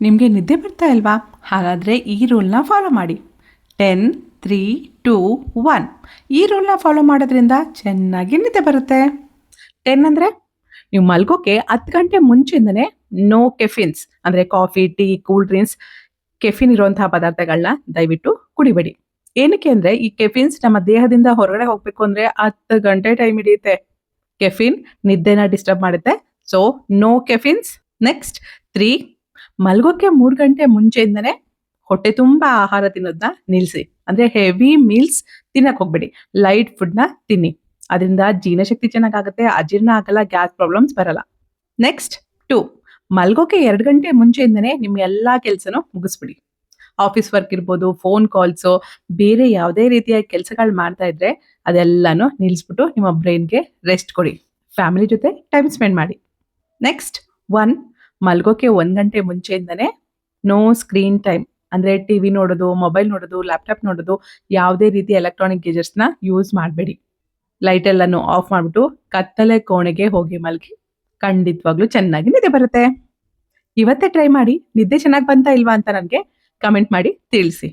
ನಿಮಗೆ ನಿದ್ದೆ ಬರ್ತಾ ಇಲ್ವಾ? ಹಾಗಾದರೆ ಈ ರೂಲ್ನ ಫಾಲೋ ಮಾಡಿ. ಟೆನ್ ತ್ರೀ ಟೂ ಒನ್ ಈ ರೂಲ್ನ ಫಾಲೋ ಮಾಡೋದ್ರಿಂದ ಚೆನ್ನಾಗಿ ನಿದ್ದೆ ಬರುತ್ತೆ. ಟೆನ್ ಅಂದರೆ ನೀವು ಮಲ್ಗೋಕೆ ಹತ್ತು ಗಂಟೆ ಮುಂಚೆಯಿಂದನೇ ನೋ ಕೆಫಿನ್ಸ್ ಅಂದರೆ coffee tea cool drinks caffeine ಇರುವಂತಹ ಪದಾರ್ಥಗಳನ್ನ ದಯವಿಟ್ಟು ಕುಡಿಬೇಡಿ. ಏನಕ್ಕೆ ಅಂದರೆ ಈ ಕೆಫಿನ್ಸ್ ನಮ್ಮ ದೇಹದಿಂದ ಹೊರಗಡೆ ಹೋಗಬೇಕು ಅಂದರೆ ಹತ್ತು ಗಂಟೆ ಟೈಮ್ ಹಿಡಿಯುತ್ತೆ. ಕೆಫಿನ್ ನಿದ್ದೆನ ಡಿಸ್ಟರ್ಬ್ ಮಾಡುತ್ತೆ. So no caffeines next three ಮಲ್ಗೋಕೆ ಮೂರು ಗಂಟೆ ಮುಂಚೆಯಿಂದನೇ ಹೊಟ್ಟೆ ತುಂಬಾ ಆಹಾರ ತಿನ್ನೋದನ್ನ ನಿಲ್ಲಿಸಿ ಅಂದ್ರೆ ಹೆವಿ ಮೀಲ್ಸ್ ತಿನ್ನಕ್ಕೆ ಹೋಗ್ಬೇಡಿ. ಲೈಟ್ ಫುಡ್ನ ತಿನ್ನಿ. ಅದರಿಂದ ಜೀರ್ಣಶಕ್ತಿ ಚೆನ್ನಾಗಾಗುತ್ತೆ, ಅಜೀರ್ಣ ಆಗಲ್ಲ, ಗ್ಯಾಸ್ ಪ್ರಾಬ್ಲಮ್ಸ್ ಬರಲ್ಲ. ನೆಕ್ಸ್ಟ್ ಟು ಮಲ್ಗೋಕೆ ಎರಡು ಗಂಟೆ ಮುಂಚೆಯಿಂದನೇ ನಿಮ್ಮ ಎಲ್ಲ ಕೆಲಸನೂ ಮುಗಿಸ್ಬಿಡಿ. ಆಫೀಸ್ ವರ್ಕ್ ಇರ್ಬೋದು ಫೋನ್ ಕಾಲ್ಸು ಬೇರೆ ಯಾವುದೇ ರೀತಿಯ ಕೆಲಸಗಳು ಮಾಡ್ತಾ ಇದ್ರೆ ಅದೆಲ್ಲನೂ ನಿಲ್ಲಿಸ್ಬಿಟ್ಟು ನಿಮ್ಮ ಬ್ರೈನ್ಗೆ ರೆಸ್ಟ್ ಕೊಡಿ. ಫ್ಯಾಮಿಲಿ ಜೊತೆ ಟೈಮ್ ಸ್ಪೆಂಡ್ ಮಾಡಿ. ನೆಕ್ಸ್ಟ್ ಒನ್ ಮಲ್ಗೋಕೆ ಒಂದು ಗಂಟೆ ಮುಂಚೆಯಿಂದನೇ ನೋ ಸ್ಕ್ರೀನ್ ಟೈಮ್. ಅಂದರೆ ಟಿ ವಿ ನೋಡೋದು, ಮೊಬೈಲ್ ನೋಡೋದು, ಲ್ಯಾಪ್ಟಾಪ್ ನೋಡೋದು, ಯಾವುದೇ ರೀತಿ ಎಲೆಕ್ಟ್ರಾನಿಕ್ ಗೆಜೆಟ್ಸ್ನ ಯೂಸ್ ಮಾಡಬೇಡಿ. ಲೈಟ್ ಲೈಟೆಲ್ಲನೂ ಆಫ್ ಮಾಡಿಬಿಟ್ಟು ಕತ್ತಲೆ ಕೋಣೆಗೆ ಹೋಗಿ ಮಲಗಿ ಖಂಡಿತವಾಗ್ಲೂ ಚೆನ್ನಾಗಿ ನಿದ್ದೆ ಬರುತ್ತೆ. ಇವತ್ತೇ ಟ್ರೈ ಮಾಡಿ. ನಿದ್ದೆ ಚೆನ್ನಾಗಿ ಬಂತಾ ಇಲ್ವಾ ಅಂತ ನನಗೆ ಕಮೆಂಟ್ ಮಾಡಿ ತಿಳಿಸಿ.